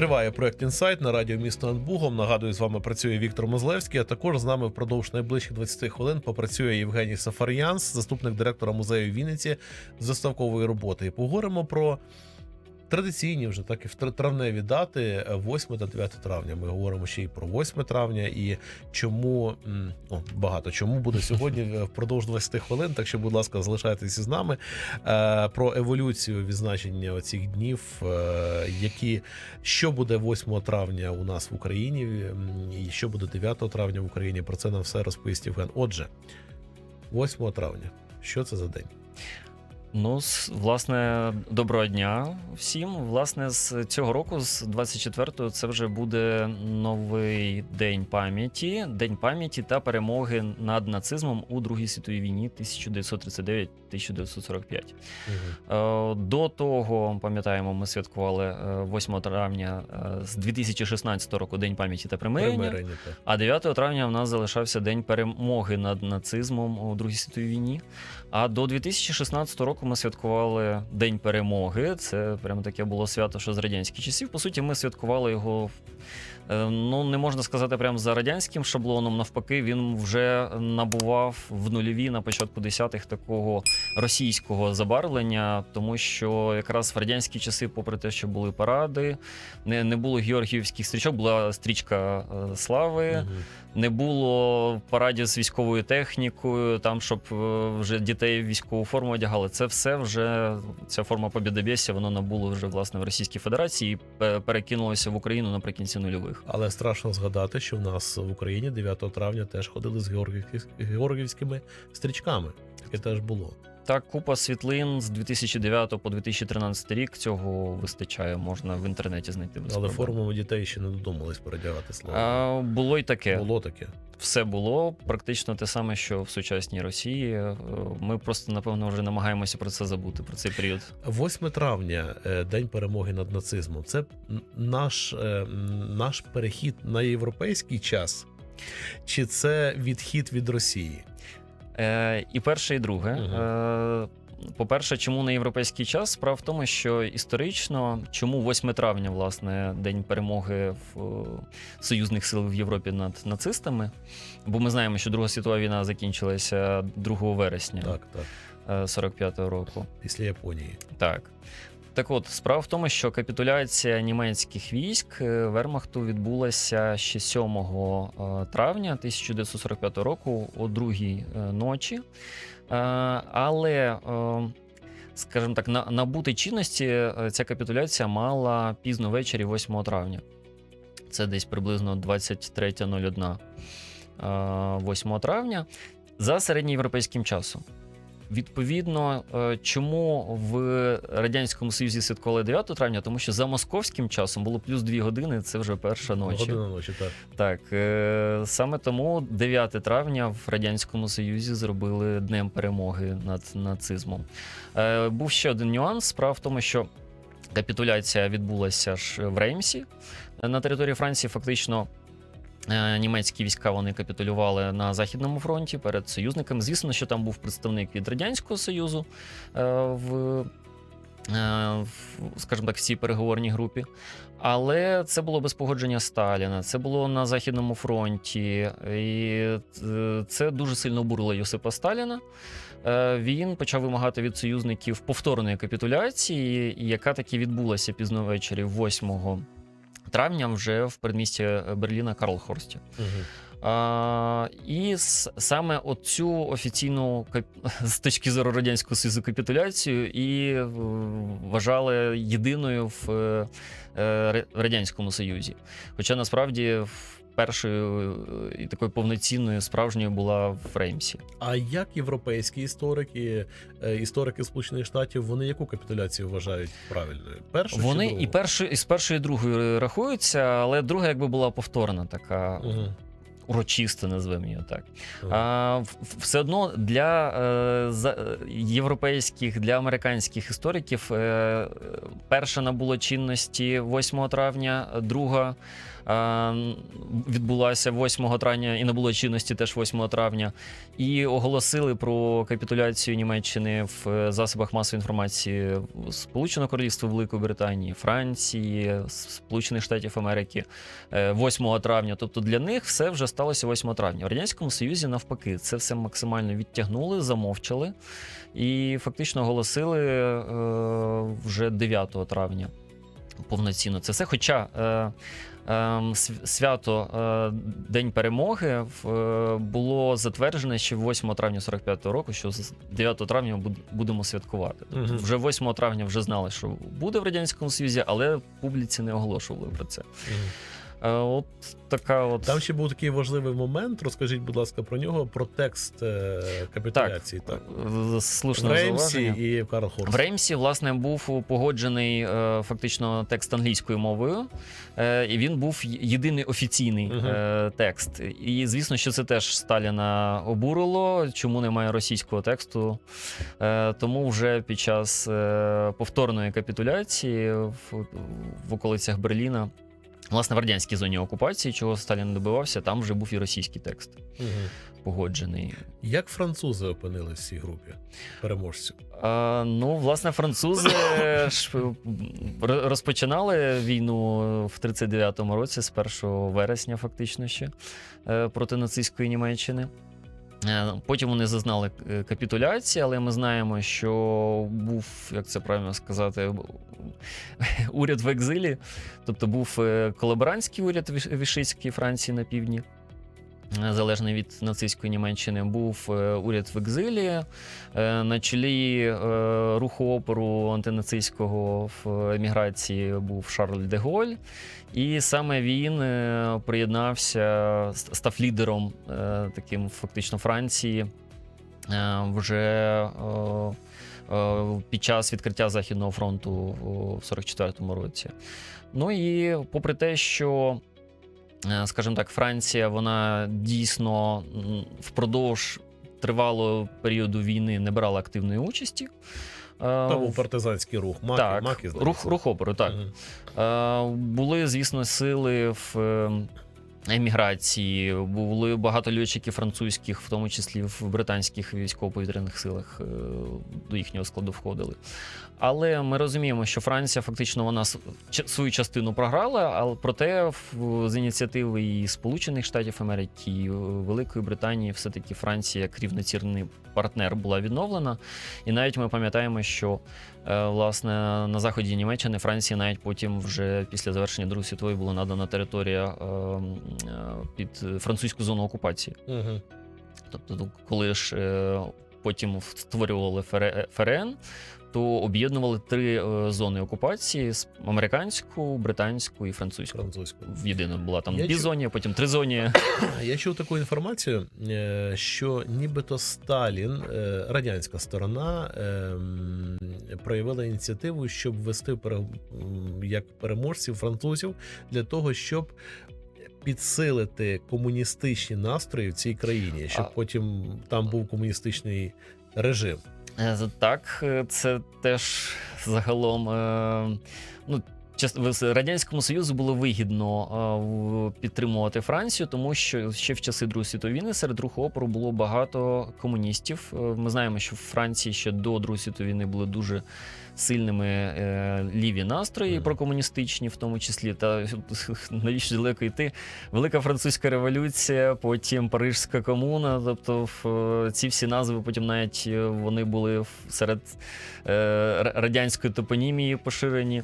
Триває проект інсайт на радіо місто над Бугом. Нагадую, з вами працює Віктор Мозлевський. А також з нами впродовж найближчих 20 хвилин попрацює Євгеній Сафар'янс, заступник директора музею Вінниці з заставкової роботи. І поговоримо про традиційні вже так і в травневі дати 8 та 9 травня. Ми говоримо ще й про 8 травня і чому о, багато чому буде сьогодні е, впродовж 20 хвилин. Так що, будь ласка, залишайтеся з нами Е, про еволюцію відзначення цих днів, е, які що буде 8 травня у нас в Україні, і що буде 9 травня в Україні. Про це нам все розповість Євген. Отже, 8 травня. Що це за день? Ну, власне, доброго дня всім. Власне, з цього року, з 24-го, це вже буде новий день пам'яті, день пам'яті та перемоги над нацизмом у Другій світовій війні 1939-1945. Е, До того, пам'ятаємо, ми святкували е, 8 травня е, з 2016 року День пам'яті та примирення. Примирення. А 9 травня в нас залишався день перемоги над нацизмом у Другій світовій війні. А до 2016 року ми святкували День перемоги. Це прямо таке було свято, що з радянських часів. По суті, ми святкували його. е, Ну, не можна сказати прямо за радянським шаблоном. Навпаки, він вже набував в нульові на початку десятих такого російського забарвлення, тому що якраз в радянські часи, попри те, що були паради, не, не було георгіївських стрічок, була стрічка е, слави. Мгм. Не було парадів з військовою технікою, там, щоб е, вже дітей військову форму одягали. Це все вже ця форма побєдобєсся, воно набуло вже власне в Російській Федерації і перекинулася в Україну наприкінці нульових. Але страшно згадати, що в нас в Україні 9 травня теж ходили з георгівськими стрічками. Таке теж було. Так, купа світлин з 2009 по 2013 рік цього вистачає, можна в інтернеті знайти. без Але проблем. дітей ще не додумались передягати слово. А, було й таке. Було таке. Все було практично те саме, що в сучасній Росії. Е, Ми просто напевно вже намагаємося про це забути, про цей період. 8 травня, е, день перемоги над нацизмом. Це наш, е, наш перехід на європейський час, чи це відхід від Росії? Е, і перше, і друге. Е, по-перше, чому на європейський час? Справа в тому, що історично, чому 8 травня, власне, день перемоги в е, союзних сил в Європі над нацистами. Бо ми знаємо, що Друга світова війна закінчилася 2 вересня Так, так, е, 45-го року. після Японії. Так. Так от, справа в тому, що капітуляція німецьких військ е, Вермахту відбулася ще 7 е, травня 1945 року о другій е, ночі. Але, скажімо так, на- набути чинності ця капітуляція мала пізно ввечері 8 травня. Це десь приблизно 23.01 е, 8 травня за середньоєвропейським часом. Відповідно, е, чому в Радянському Союзі святкували 9 травня? Тому що за московським часом було плюс 2 години, це вже перша ночі. Година ночі, так. Так, е, саме тому 9 травня в Радянському Союзі зробили днем перемоги над нацизмом. Е, Був ще один нюанс. Справа в тому, що капітуляція відбулася ж в Реймсі на території Франції. Фактично. Е, Німецькі війська вони капітулювали на західному фронті перед союзниками. Звісно, що там був представник від радянського союзу е, в, е, скажімо так, в цій переговорній групі. Але це було без погодження Сталіна, це було на Західному фронті, і це дуже сильно обурило Йосипа Сталіна. Він почав вимагати від союзників повторної капітуляції, яка таки відбулася пізно ввечері 8 травня вже в передмісті Берліна Карлхорсті. Угу. А, і саме оцю офіційну з точки зору радянського союзу капітуляцію і е, вважали єдиною в е, е, радянському союзі. Хоча насправді першою е, і такою повноцінною справжньою була в Реймсі. А як європейські історики, е, історики Сполучених Штатів, вони яку капітуляцію вважають правильною? Першу Вони другу? і першою, і з першою, і другою рахуються, але друга якби була повторна така. Угу. урочисто, назвемо її так. А, все одно для е, за, е, європейських, для американських істориків е, е, перша набула чинності 8 травня, друга е, відбулася 8 травня і набула чинності теж 8 травня. І оголосили про капітуляцію Німеччини в е, засобах масової інформації Сполученого Королівства Великої Британії, Франції, Сполучених Штатів Америки е, 8 травня. Тобто для них все вже сталося 8 травня. В Радянському Союзі навпаки, це все максимально відтягнули, замовчали і фактично оголосили е, вже 9 травня повноцінно це все. Хоча е, е, свято е, День перемоги в- е, було затверджене ще 8 травня 45-го року, що з 9 травня буд- будемо святкувати. Тобто вже 8 травня вже знали, що буде в Радянському Союзі, але публіці не оголошували про це. Мгм. Е, от така от. Там ще був такий важливий момент. Розкажіть, будь ласка, про нього, про текст е, капітуляції. Так, е, В Реймсі і Карл Хорст. В Реймсі, власне, був погоджений фактично текст англійською мовою, і він був єдиний офіційний е, текст. І звісно, що це теж Сталіна обурило, чому немає російського тексту. Тому вже під час повторної капітуляції в, в околицях Берліна. Власне, в радянській зоні окупації, чого Сталін добивався, там вже був і російський текст угу. погоджений. Як французи опинились в цій групі переможців? А, ну, власне, французи ж розпочинали війну в 39-му році, з 1 вересня, фактично ще е, проти нацистської Німеччини. Е, Потім вони зазнали е, капітуляції, але ми знаємо, що був, як це правильно сказати, уряд в екзилі, тобто був е, колаборантський уряд Віш- Вішистський Франції на півдні. Залежний від нацистської Німеччини, був е, уряд в екзилі. Е, На чолі е, руху опору антинацистського в еміграції був Шарль де Голь. І саме він приєднався, ст- став лідером таким фактично Франції вже під час відкриття Західного фронту в 44-му році. Ну і попри те, що скажімо так, Франція вона дійсно впродовж тривалого періоду війни не брала активної участі. Е, Там був партизанський рух. Маки, так, маки рух, рух опору, так. Е, були, звісно, сили в е, еміграції, були багато льотчиків французьких, в тому числі в британських військово-повітряних силах е, до їхнього складу входили. Але ми розуміємо, що Франція фактично вона свою частину програла, але проте з ініціативи і Сполучених Штатів Америки, і Великої Британії, все-таки Франція як рівноцінний партнер була відновлена. І навіть ми пам'ятаємо, що Е, Власне, на заході Німеччини, Франції, навіть потім, вже після завершення Другої світової, була надана територія е, м, е, під французьку зону окупації. Угу. Тобто, коли ж е, потім створювали ФРН, то об'єднували три е, зони окупації: американську, британську і французьку. Французьку. В єдину була там Я дві чув- зоні, потім три зоні. Я чув таку інформацію, е, що нібито Сталін, е, радянська сторона, ем, проявила ініціативу, щоб ввести як переможців французів для того, щоб підсилити комуністичні настрої в цій країні, щоб А- потім там був комуністичний режим. Е, Так, е, це теж загалом. е, Ну, в Радянському Союзу було вигідно підтримувати Францію, тому що ще в часи Другої світової війни серед руху опору було багато комуністів. Е, Ми знаємо, що в Франції ще до Другої світової війни були дуже сильними е, ліві настрої прокомуністичні, в тому числі. Та навіщо далеко йти? Велика французька революція, потім Парижська комуна. Тобто, е, ці всі назви потім навіть вони були серед радянської топонімії поширені.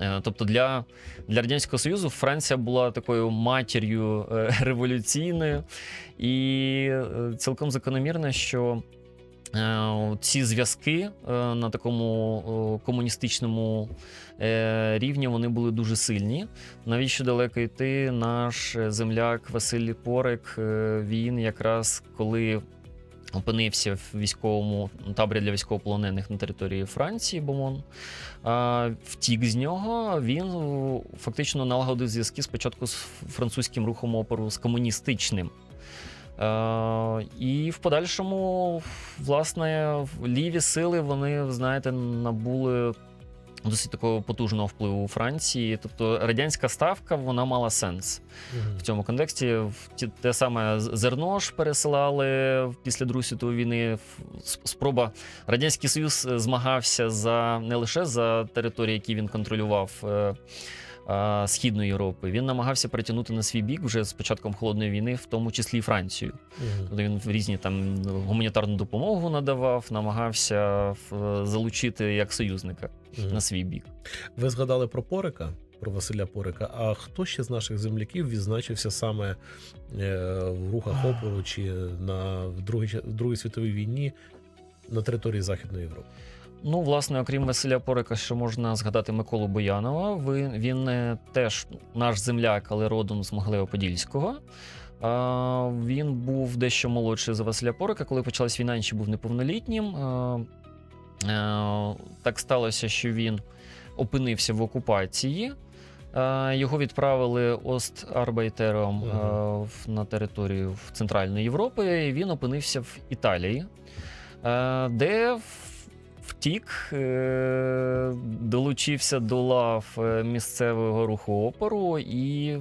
Е, Тобто для, для Радянського Союзу Франція була такою матір'ю е, революційною, і е, цілком закономірно, що ці зв'язки на такому комуністичному рівні вони були дуже сильні. Навіщо далеко йти? Наш земляк Василь Порик, він якраз коли опинився в військовому таборі для військовополонених на території Франції Бомон. Втік з нього. Він фактично налагодив зв'язки спочатку з французьким рухом опору, з комуністичним. І в подальшому, власне, ліві сили вони, знаєте, набули досить такого потужного впливу у Франції. Тобто радянська ставка вона мала сенс угу. в цьому контексті. Те саме зерно ж пересилали після Другої світової війни. Спроба Радянський Союз е, змагався за не лише за території, які він контролював. Е, Східної Європи він намагався притягнути на свій бік вже з початком холодної війни, в тому числі і Францію. Тобто він в різні там гуманітарну допомогу надавав, намагався залучити як союзника на свій бік. Ви згадали про Порика, про Василя Порика. А хто ще з наших земляків відзначився саме е, в рухах опору чи на Другій, Другій світовій війні на території Західної Європи? Ну, власне, окрім Василя Порика, ще можна згадати Миколу Боянова. Він е, теж наш земляк, але родом з Могилева-Подільського. А, Він був дещо молодший за Василя Порика. Коли почалась війна, він ще був неповнолітнім. А, е, Так сталося, що він опинився в окупації. А, Його відправили Ост-Арбайтером Мгм. е, на територію Центральної Європи. І він опинився в Італії, е, де втік, е, долучився до лав е, місцевого руху опору і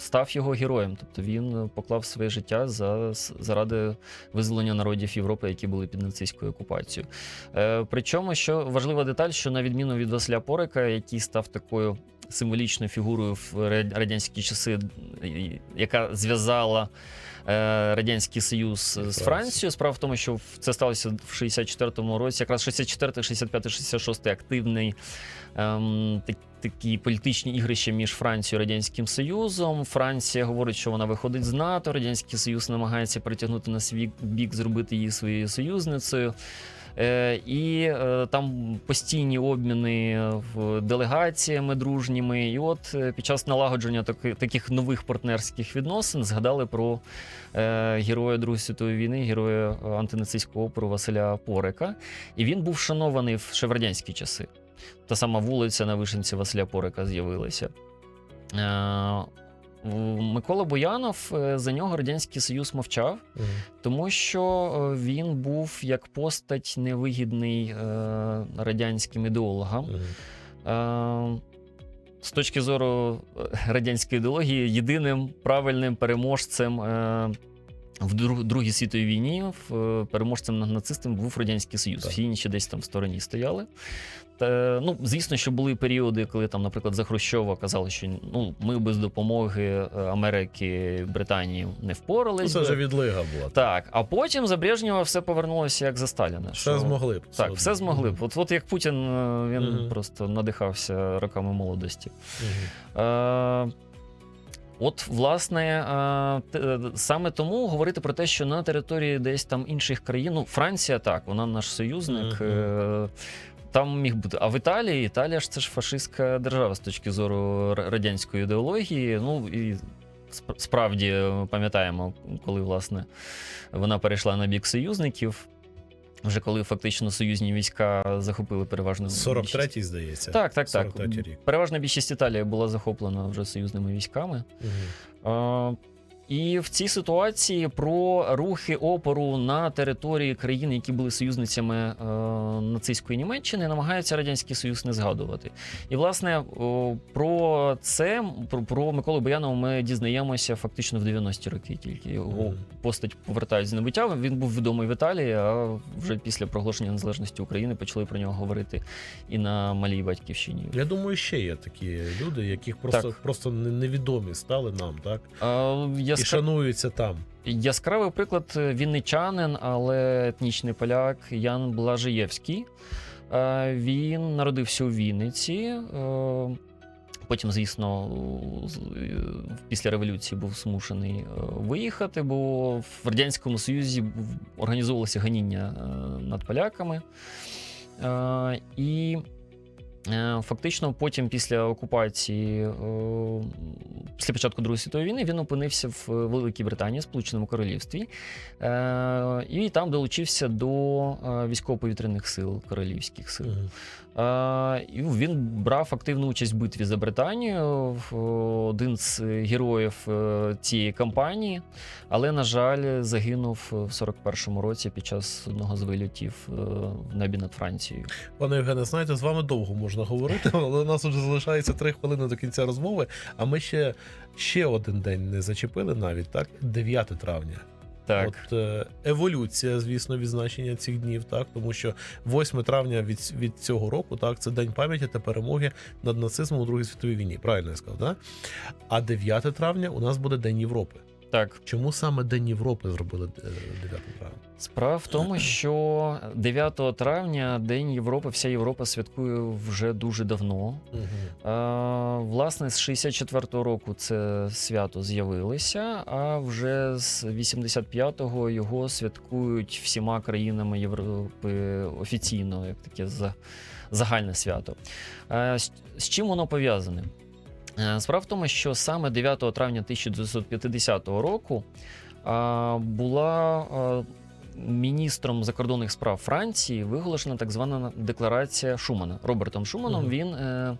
став його героєм. Тобто він поклав своє життя за, заради визволення народів Європи, які були під нацистською окупацією. Е, Причому, що важлива деталь, що на відміну від Василя Порика, який став такою символічною фігурою в радянські часи, яка зв'язала е, Радянський Союз з Францією. Справа в тому, що це сталося в 64-му році, якраз 64, 65, 66 активний ем, так- такі політичні ігрища між Францією і Радянським Союзом. Франція говорить, що вона виходить з НАТО. Радянський Союз намагається притягнути на свій бік, зробити її своєю союзницею. Е, і е, там постійні обміни в делегаціями дружніми. І от е, під час налагодження таки, таких нових партнерських відносин згадали про героя Другої світової війни, героя антинацистського опору Василя Порика. І він був шанований в ще в радянські часи. Та сама вулиця на вишенці Василя Порика з'явилася. Е, Микола Боянов е, за нього Радянський Союз мовчав. Мгм. Тому що е, він був як постать невигідний радянським ідеологам. Е, з точки зору радянської ідеології, єдиним правильним переможцем в Другій світовій війні, в, е, переможцем над нацистами був Радянський Союз. Так. Всі інші десь там в стороні стояли. Та, ну, звісно, що були періоди, коли там, наприклад, за Хрущова казали, що ну, ми без допомоги е, Америки, Британії не Ну, це вже відлига була. Так, а потім за Брежнєва все повернулося як за Сталіна. Все змогли б. Так, все змогли б. От, от як Путін е, він Мгм. просто надихався роками молодості. Мгм. Е, От, власне, е, саме тому говорити про те, що на території десь там інших країн, ну, Франція так, вона наш союзник. Е, Там міг бути. А в Італії, Італія ж це ж фашистська держава з точки зору радянської ідеології. Ну і справді е, пам'ятаємо, коли власне вона перейшла на бік союзників. Вже коли фактично союзні війська захопили переважно більшість. 43-й, здається. Так, так, так. 43-й рік. Переважна більшість Італії була захоплена вже союзними військами. Мгм. Е, І в цій ситуації про рухи опору на території країн, які були союзницями е, нацистської Німеччини, намагається радянський союз не згадувати. І власне о, про це про, про Миколу Боянова ми дізнаємося фактично в 90-ті роки. Тільки його постать повертають з небуття. Він був відомий в Італії, а вже після проголошення незалежності України почали про нього говорити і на малій батьківщині. Я думаю, ще є такі люди, яких просто, Так. просто не- невідомі стали нам, так? Е, І шануються там. Яскравий приклад е, вінничанин, але етнічний поляк Ян Блажиєвський. Е, Він народився у Вінниці. е, Потім, звісно, після революції був змушений виїхати, бо в Радянському Союзі організовувалося ганіння над поляками. І фактично потім, після окупації, е, після початку Другої світової війни він опинився в Великій Британії, Сполученому Королівстві, е, і там долучився до е, військово-повітряних сил, королівських сил. Е, він брав активну участь в битві за Британію, один з героїв е, цієї кампанії, але, на жаль, загинув в 41-му році під час одного з вильотів е, в небі над Францією. Пане Євгене, знаєте, з вами довго можна говорити, але у нас вже залишається три хвилини до кінця розмови. А ми ще, ще один день не зачепили навіть, так? 9 травня. Так. От е, еволюція, звісно, відзначення цих днів, так тому що 8 травня від, від цього року, так, це день пам'яті та перемоги над нацизмом у Другій світовій війні. Правильно я сказав, так? А 9 травня у нас буде День Європи. Так. Чому саме День Європи зробили е, 9 травня? Справа в тому, що 9 травня День Європи, вся Європа святкує вже дуже давно. Угу. Е, власне, з 64-го року це свято з'явилося, а вже з 85-го його святкують всіма країнами Європи офіційно, як таке загальне свято. Е, з, з чим воно пов'язане? Е, Справа в тому, що саме 9 травня 1950 року була е, міністром закордонних справ Франції виголошена так звана декларація Шумана. Робертом Шуманом Мгм. він е,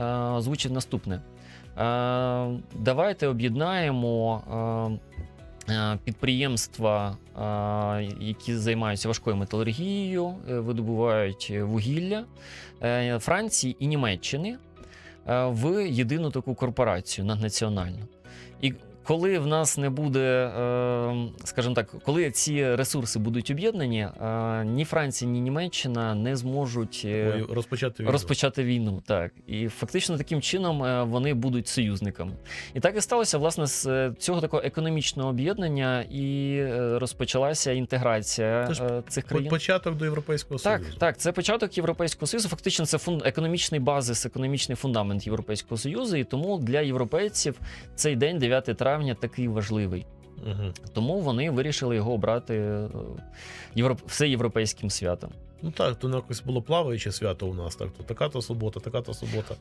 е, озвучив наступне: е, давайте об'єднаємо. е, Підприємства, які займаються важкою металургією, видобувають вугілля Франції і Німеччини в єдину таку корпорацію наднаціональну. І коли в нас не буде, е, скажімо так, коли ці ресурси будуть об'єднані, е, ні Франція, ні Німеччина не зможуть е, Розпочати війну. розпочати війну. Так і фактично таким чином е, вони будуть союзниками. І так і сталося власне з цього такого економічного об'єднання і розпочалася інтеграція Це е, цих країн. Початок до Європейського Так, Союзу. так, це початок Європейського Союзу. Фактично, це фун... економічний базис, економічний фундамент Європейського Союзу. І тому для європейців цей день, 9 травня, такий важливий. Угу. Тому вони вирішили його обрати е, європ... всеєвропейським святом. Ну так, то якось було плаваюче свято у нас. Так, то така то субота, така то субота.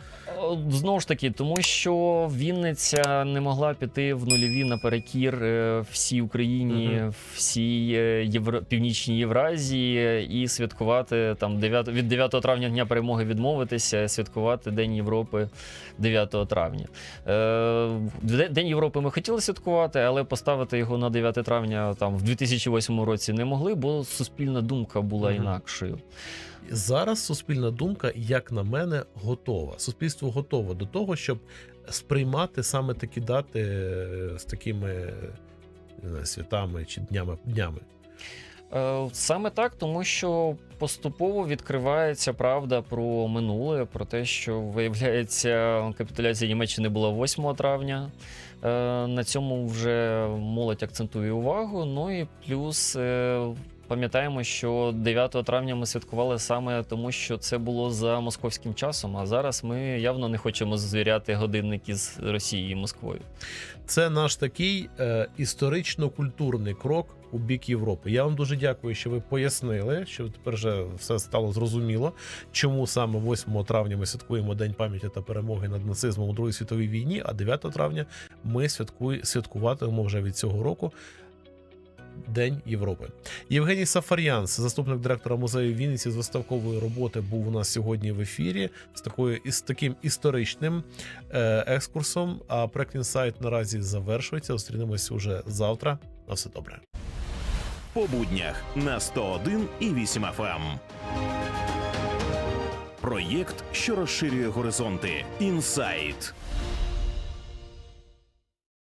Знову ж таки, тому що Вінниця не могла піти в нульові наперекір е, всій Україні, Мгм. всій е, Євро... північній Євразії і святкувати там 9... від 9 травня Дня перемоги відмовитися, святкувати День Європи 9 травня. Е, День Європи ми хотіли святкувати, але поставити його на 9 травня там в 2008 році не могли, бо суспільна думка була Мгм. інакшою. Зараз суспільна думка, як на мене, готова. Суспільство готове до того, щоб сприймати саме такі дати е, з такими знаю, святами чи днями. днями. Е, Саме так, тому що поступово відкривається правда про минуле, про те, що виявляється, капітуляція Німеччини була 8 травня. Е, На цьому вже молодь акцентує увагу. Ну і плюс пам'ятаємо, що 9 травня ми святкували саме тому, що це було за московським часом. А зараз ми явно не хочемо звіряти годинники з Росією і Москвою. Це наш такий е, історично-культурний крок у бік Європи. Я вам дуже дякую, що ви пояснили, що тепер вже все стало зрозуміло, чому саме 8 травня ми святкуємо День пам'яті та перемоги над нацизмом у Другій світовій війні, а 9 травня ми святкує, святкуватимемо вже від цього року. День Європи. Євгеній Сафар'янс, заступник директора музею Вінниці з виставкової роботи, був у нас сьогодні в ефірі з такою із таким історичним е, екскурсом. А проект наразі завершується. Зустрінемось уже завтра. На все добре. по буднях на 101 і 8 FM. Проєкт, що розширює горизонти. Інсайт.